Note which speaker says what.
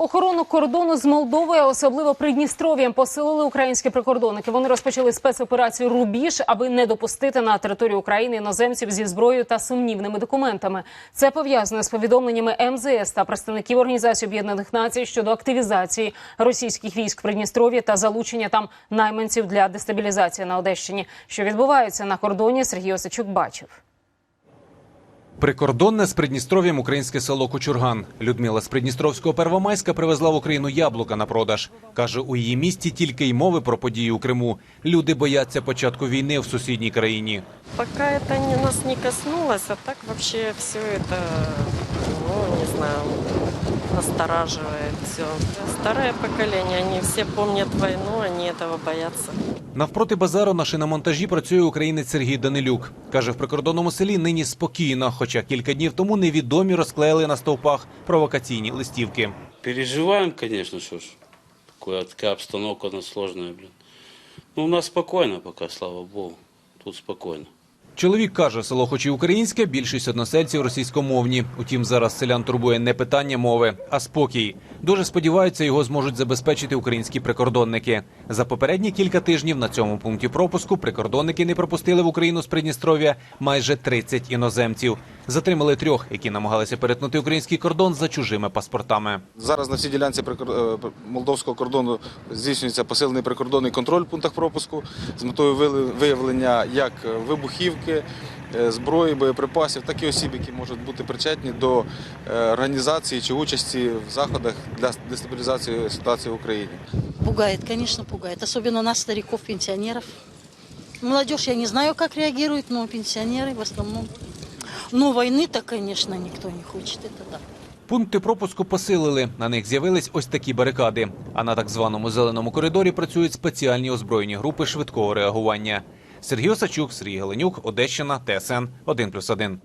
Speaker 1: Охорону кордону з Молдовою, особливо Придністров'ям, посилили українські прикордонники. Вони розпочали спецоперацію Рубіж, аби не допустити на територію України іноземців зі зброєю та сумнівними документами. Це пов'язано з повідомленнями МЗС та представників Організації Об'єднаних Націй щодо активізації російських військ в Придністров'ї та залучення там найманців для дестабілізації на Одещині. Що відбувається на кордоні, Сергій Осичук бачив.
Speaker 2: Прикордонне з Придністров'ям українське село Кучурган. Людмила з Придністровського Первомайська привезла в Україну яблука на продаж. Каже, у її місті тільки й мови про події у Криму. Люди бояться початку війни в сусідній країні.
Speaker 3: Поки це нас не коснулося, так взагалі все це, ну, не знаю, настораживает все. Старое поколение, они все помнят войну, они этого боятся.
Speaker 2: Навпроти базару на шиномонтажі працює українець Сергій Данилюк. Каже, в прикордонному селі нині спокійно, хоча кілька днів тому невідомі розклеїли на стовпах провокаційні листівки.
Speaker 4: Переживаем, конечно, что ж. Такое, такая обстановка у нас сложная, блин. Ну, у нас спокойно пока, слава богу. Тут спокойно.
Speaker 2: Чоловік каже, село хоч і українське, більшість односельців російськомовні. Утім, зараз селян турбує не питання мови, а спокій. Дуже сподіваються, його зможуть забезпечити українські прикордонники. За попередні кілька тижнів на цьому пункті пропуску прикордонники не пропустили в Україну з Придністров'я майже 30 іноземців. Затримали трьох, які намагалися перетнути український кордон за чужими паспортами.
Speaker 5: Зараз на всій ділянці е, молдовського кордону здійснюється посилений прикордонний контроль в пунктах пропуску з метою виявлення як вибухівки, е, зброї, боєприпасів, так і осіб, які можуть бути причетні до е, організації чи участі в заходах для дестабілізації ситуації в Україні.
Speaker 6: Пугает, конечно, пугает. Особенно нас, стариков, пенсионеров. Молодежь, я не знаю, как реагирует, но пенсионеры в основном. Но войны-то, конечно, никто не хочет, это да.
Speaker 2: Пункти пропуску посилили. На них з'явились ось такі барикади. А на так званому зеленому коридорі працюють спеціальні озброєні групи швидкого реагування. Сергій Осачук, Сергій Галенюк, Одещина, ТСН 1+,1.